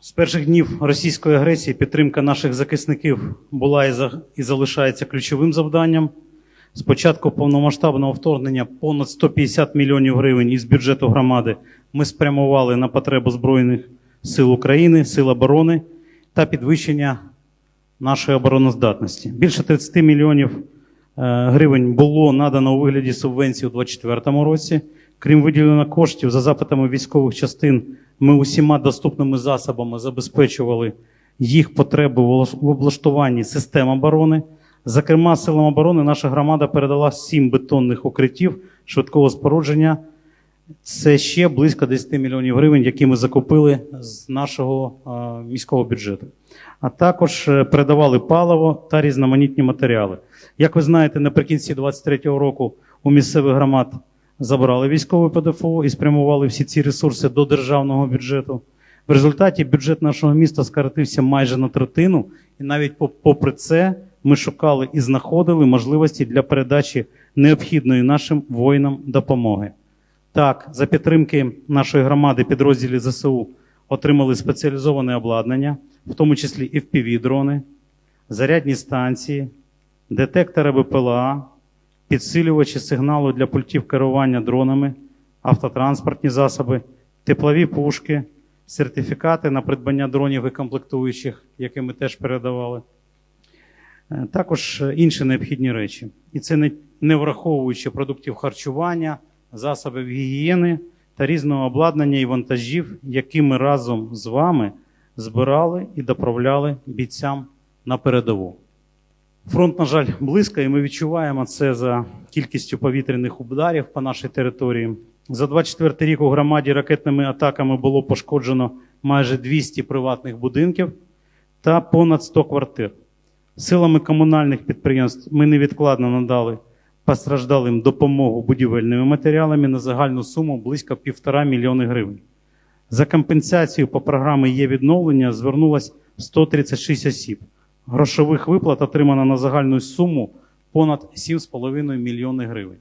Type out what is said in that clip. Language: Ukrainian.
З перших днів російської агресії підтримка наших захисників була і залишається ключовим завданням. З початку повномасштабного вторгнення понад 150 мільйонів гривень із бюджету громади ми спрямували на потребу Збройних сил України, сил оборони та підвищення нашої обороноздатності. Більше 30 мільйонів е, гривень було надано у вигляді субвенції у 2024 році. Крім виділення коштів за запитами військових частин, ми усіма доступними засобами забезпечували їх потреби в облаштуванні систем оборони. Зокрема, силам оборони наша громада передала 7 бетонних укриттів швидкого спорудження. Це ще близько 10 мільйонів гривень, які ми закупили з нашого міського бюджету. А також е, передавали паливо та різноманітні матеріали. Як ви знаєте, наприкінці 2023 року у місцевих громад забрали військове ПДФО і спрямували всі ці ресурси до державного бюджету. В результаті бюджет нашого міста скоротився майже на третину, і навіть попри це ми шукали і знаходили можливості для передачі необхідної нашим воїнам допомоги. Так, за підтримки нашої громади підрозділі ЗСУ отримали спеціалізоване обладнання, в тому числі FPV-дрони, зарядні станції, детектори БПЛА, підсилювачі сигналу для пультів керування дронами, автотранспортні засоби, теплові пушки, сертифікати на придбання дронів і комплектуючих, які ми теж передавали. Е, Також інші необхідні речі. І це не враховуючи продуктів харчування, засобів гігієни та різного обладнання і вантажів, які ми разом з вами збирали і доправляли бійцям на передову. Фронт, на жаль, близько, і ми відчуваємо це за кількістю повітряних ударів по нашій території. За 24 рік у громаді ракетними атаками було пошкоджено майже 200 приватних будинків та понад 100 квартир. Силами комунальних підприємств ми невідкладно надали постраждалим допомогу будівельними матеріалами на загальну суму близько півтора мільйони гривень. За компенсацію по програмі є відновлення звернулось 136 осіб. Грошових виплат отримано на загальну суму понад 7,5 мільйони гривень.